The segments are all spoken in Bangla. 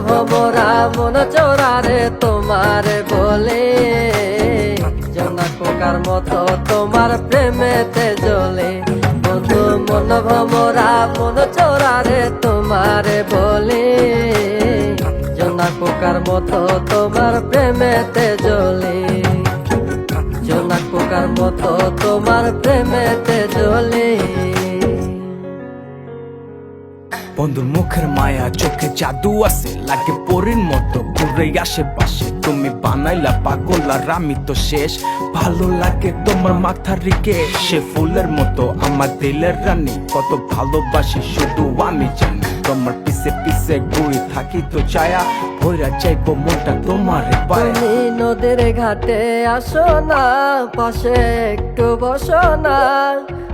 বন্ধু মন চোরারে তোমার বলে। জনা মতো তোমার প্রেমেতে জ্বলে। বন্ধু মন ভমরা মন চোরারে তোমার বলে। জনা মতো তোমার প্রেমেতে জ্বলে। জনা পোকার মতো তোমার প্রেমেতে জ্বলে। বন্ধুর মুখের মায়া, চোখে জাদু আছে, লাগে পরীর মতো ঘুরে আশেপাশে। তুমি বানাইলা পাগল আর আমি তো শেষ। ভালো লাগে তোমার মাথার রিকে, সে ফুলের মতো আমার দিলের রানী। কত ভালোবাসি, শুধু আমি জানি। তোমার পিছে পিছে ঘুরে থাকি তো ছায়া, ভৈরা যাইবো মনটা তোমার তুমি নদীর ঘাটে আসো না, পাশে একটু বসো না।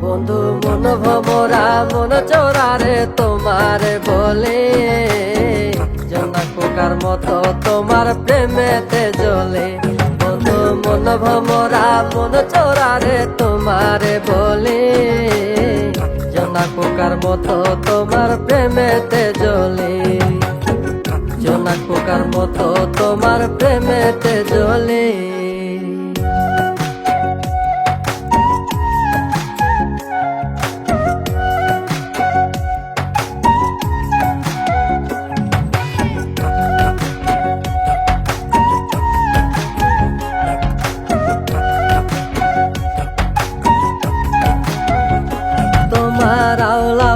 বন্ধু, মন ভমরা, মন চোরারে তোমার বলে। জনা পোকার মতো তোমার প্রেমেতে জ্বলে। বন্ধু, মন ভমরা, মন চোরারে তোমার বলে। জনা পোকার মতো তোমার প্রেমেতে জ্বলে। জোনাক মতো তোমার প্রেমেতে জ্বলে।